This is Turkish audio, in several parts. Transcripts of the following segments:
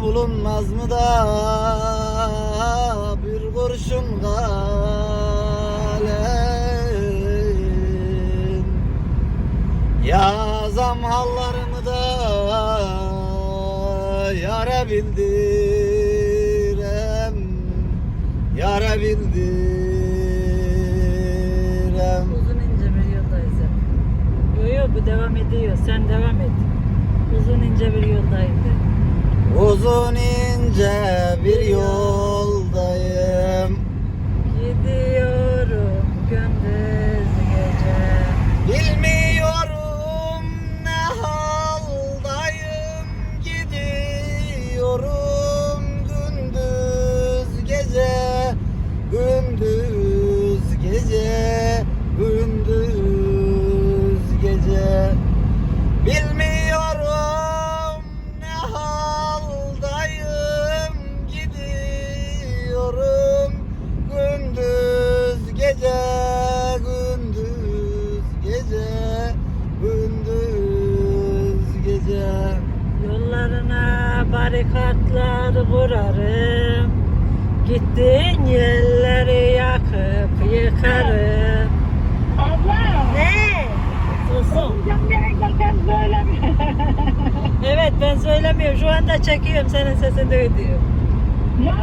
bulunmaz mı da bir kurşun kalem Yazam hallarımı da yara bildirem Yara bildirem Uzun ince bir yoldayız hep. Yo yo bu devam ediyor. Sen devam et. Uzun ince bir yoldayım de. Uzun ince bir yoldayım Yollarına barikatlar kurarım. Gittiğin yerleri yakıp yıkarım. Abla, Ne? Susun. Evet ben söylemiyorum. Şu anda çekiyorum senin sesini duyuyor. ya,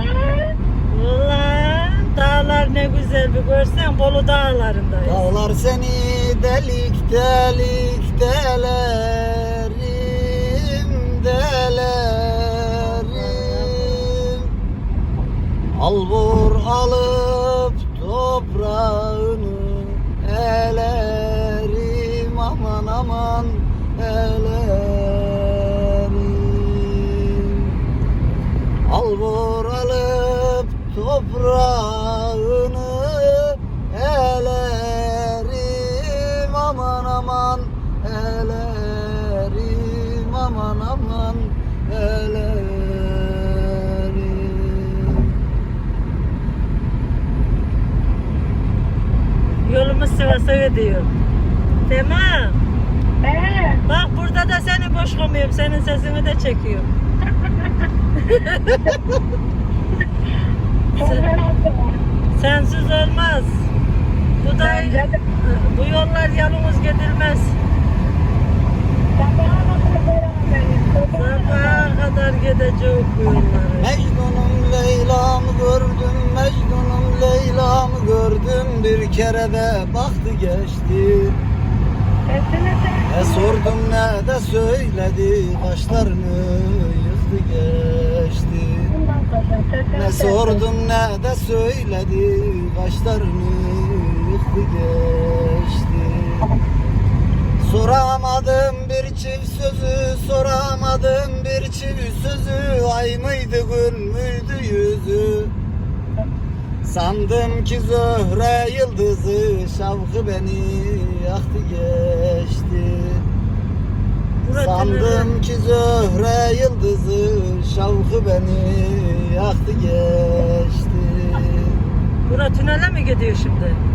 Valla dağlar ne güzel bir görsen Bolu dağlarındayız. Dağlar seni delik delik delerim delerim Al vur alıp toprağını elerim. Aman aman elerim. Al vur alıp toprağını elerim. Aman aman elerim. Aman aman Yolumuz Sivas'a gidiyor. Tamam. ee, Bak burada da seni boş koymuyorum. Senin sesini de çekiyorum. Sensiz olmaz. Bu da yollar yalnız gidilmez. Beraberiz. Sabaha kadar gidecek bu yolları. Mecnun'um Leyla'mı gördüm Mecnun'um Leyla'mı gördüm Bir kere de baktı geçti. Ne sordum ne de söyledi Kaşlarını yıktı geçti Ne sordum ne de söyledi Kaşlarını yıktı geçti Soramadım bir çift sözü Soramadım bir çift sözü. Ay mıydı gün müydü yüzü? Sandım ki zöhre yıldızı Şavkı beni yaktı geçti. Sandım ki zöhre yıldızı Şavkı beni yaktı geçti. Bura tünele mi gidiyor şimdi?